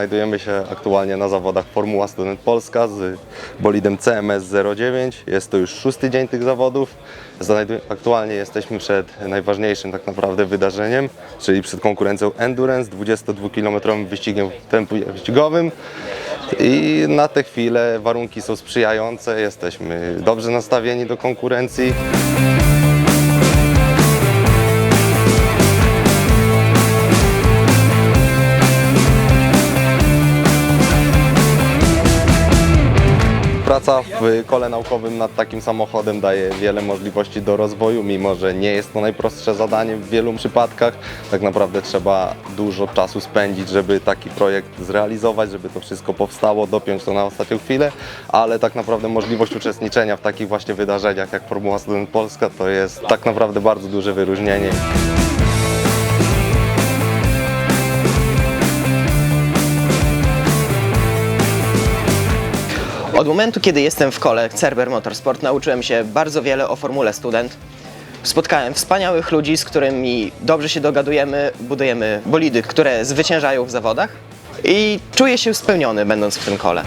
Znajdujemy się aktualnie na zawodach Formuła Student Polska z bolidem CMS 09. Jest to już szósty dzień tych zawodów. Aktualnie jesteśmy przed najważniejszym tak naprawdę wydarzeniem, czyli przed konkurencją Endurance, 22-kilometrowym wyścigiem w tempie wyścigowym. I na tę chwilę warunki są sprzyjające, jesteśmy dobrze nastawieni do konkurencji. Praca w kole naukowym nad takim samochodem daje wiele możliwości do rozwoju, mimo że nie jest to najprostsze zadanie w wielu przypadkach. Tak naprawdę trzeba dużo czasu spędzić, żeby taki projekt zrealizować, żeby to wszystko powstało, dopiąć to na ostatnią chwilę, ale tak naprawdę możliwość uczestniczenia w takich właśnie wydarzeniach jak Formuła Student Polska to jest tak naprawdę bardzo duże wyróżnienie. Od momentu, kiedy jestem w kole Cerber Motorsport, nauczyłem się bardzo wiele o Formule Student. Spotkałem wspaniałych ludzi, z którymi dobrze się dogadujemy, budujemy bolidy, które zwyciężają w zawodach i czuję się spełniony będąc w tym kole.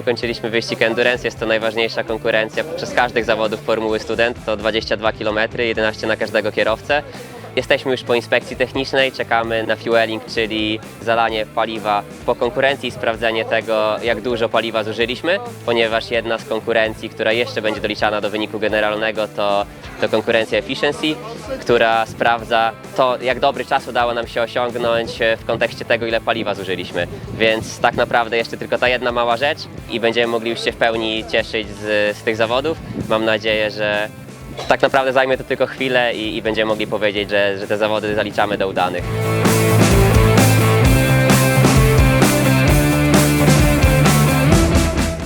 Ukończyliśmy wyścig Endurance, jest to najważniejsza konkurencja podczas każdych zawodów Formuły Student, to 22 km, 11 na każdego kierowcę. Jesteśmy już po inspekcji technicznej, czekamy na fueling, czyli zalanie paliwa po konkurencji i sprawdzenie tego, jak dużo paliwa zużyliśmy, ponieważ jedna z konkurencji, która jeszcze będzie doliczana do wyniku generalnego, to, to konkurencja Efficiency, która sprawdza to, jak dobry czas udało nam się osiągnąć w kontekście tego, ile paliwa zużyliśmy. Więc tak naprawdę jeszcze tylko ta jedna mała rzecz i będziemy mogli już się w pełni cieszyć z, z tych zawodów. Mam nadzieję, że tak naprawdę zajmie to tylko chwilę i, i będziemy mogli powiedzieć, że, że te zawody zaliczamy do udanych.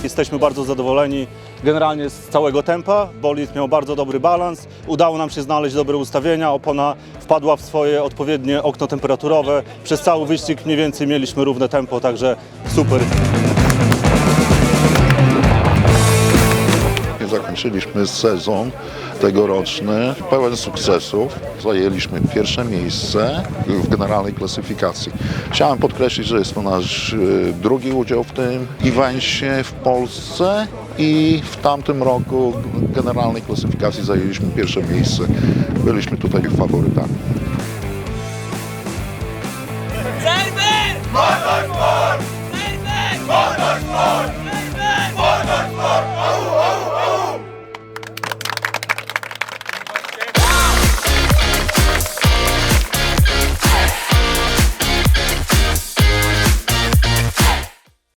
Jesteśmy bardzo zadowoleni generalnie z całego tempa. Bolid miał bardzo dobry balans. Udało nam się znaleźć dobre ustawienia. Opona wpadła w swoje odpowiednie okno temperaturowe. Przez cały wyścig mniej więcej mieliśmy równe tempo, także super. Zakończyliśmy sezon tegoroczny pełen sukcesów. Zajęliśmy pierwsze miejsce w generalnej klasyfikacji. Chciałem podkreślić, że jest to nasz e, drugi udział w tym evencie w Polsce i w tamtym roku w generalnej klasyfikacji zajęliśmy pierwsze miejsce. Byliśmy tutaj faworytami.